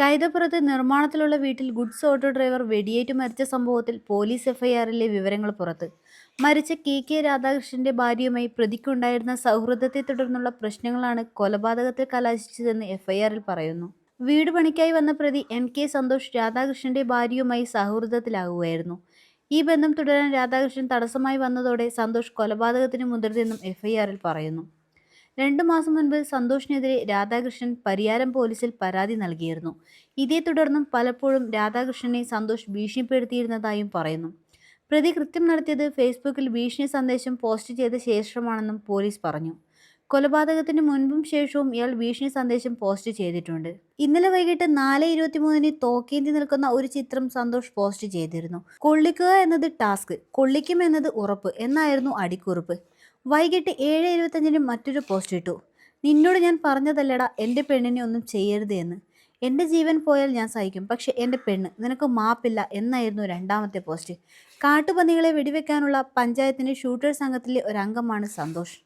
കൈതപ്പുറത്ത് നിർമ്മാണത്തിലുള്ള വീട്ടിൽ goods auto driver വെടിയേറ്റ് മരിച്ച സംഭവത്തിൽ പോലീസ് എഫ്ഐആറിലെ വിവരങ്ങൾ പുറത്ത്. മരിച്ച കെ കെ രാധാകൃഷ്ണന്റെ ഭാര്യയുമായി പ്രതിക്കുണ്ടായിരുന്ന സൗഹൃദത്തെ തുടർന്നുള്ള പ്രശ്നങ്ങളാണ് കൊലപാതകത്തിൽ കലാശിച്ചതെന്ന് എഫ്ഐആറിൽ പറയുന്നു. വീട് പണിക്കായി വന്ന പ്രതി എൻ കെ സന്തോഷ് രാധാകൃഷ്ണന്റെ ഭാര്യയുമായി സൗഹൃദത്തിലാകുകയായിരുന്നു. ഈ ബന്ധം തുടരാൻ രാധാകൃഷ്ണൻ തടസ്സമായി വന്നതോടെ സന്തോഷ് കൊലപാതകത്തിന് മുതിർന്നെന്നും എഫ്ഐആറിൽ പറയുന്നു. രണ്ടു മാസം മുൻപ് സന്തോഷിനെതിരെ രാധാകൃഷ്ണൻ പരിയാരം പോലീസിൽ പരാതി നൽകിയിരുന്നു. ഇതേ തുടർന്നും പലപ്പോഴും രാധാകൃഷ്ണനെ സന്തോഷ് ഭീഷണിപ്പെടുത്തിയിരുന്നതായും പറയുന്നു. പ്രതി കൃത്യം നടത്തിയത് ഫേസ്ബുക്കിൽ ഭീഷണി സന്ദേശം പോസ്റ്റ് ചെയ്ത ശേഷമാണെന്നും പോലീസ് പറഞ്ഞു. കൊലപാതകത്തിന് മുൻപും ശേഷവും ഇയാൾ ഭീഷണി സന്ദേശം പോസ്റ്റ് ചെയ്തിട്ടുണ്ട്. ഇന്നലെ വൈകിട്ട് നാല് ഇരുപത്തിമൂന്നിന് തോക്കേന്തി നിൽക്കുന്ന ഒരു ചിത്രം സന്തോഷ് പോസ്റ്റ് ചെയ്തിരുന്നു. കൊള്ളിക്കുക എന്നത് ടാസ്ക് കൊള്ളിക്കും എന്നത് ഉറപ്പ് എന്നായിരുന്നു അടിക്കുറിപ്പ്. വൈകിട്ട് ഏഴ് ഇരുപത്തഞ്ചിന് മറ്റൊരു പോസ്റ്റ് ഇട്ടു. നിന്നോട് ഞാൻ പറഞ്ഞതല്ലടാ എന്റെ പെണ്ണിനെ ഒന്നും ചെയ്യരുത് എന്ന്. എന്റെ ജീവൻ പോയാൽ ഞാൻ സഹിക്കും പക്ഷെ എന്റെ പെണ്ണ് നിനക്ക് മാപ്പില്ല എന്നായിരുന്നു രണ്ടാമത്തെ പോസ്റ്റ്. കാട്ടുപന്നികളെ വെടിവെക്കാനുള്ള പഞ്ചായത്തിന്റെ ഷൂട്ടേഴ്സ് സംഘത്തിലെ ഒരംഗമാണ് സന്തോഷ്.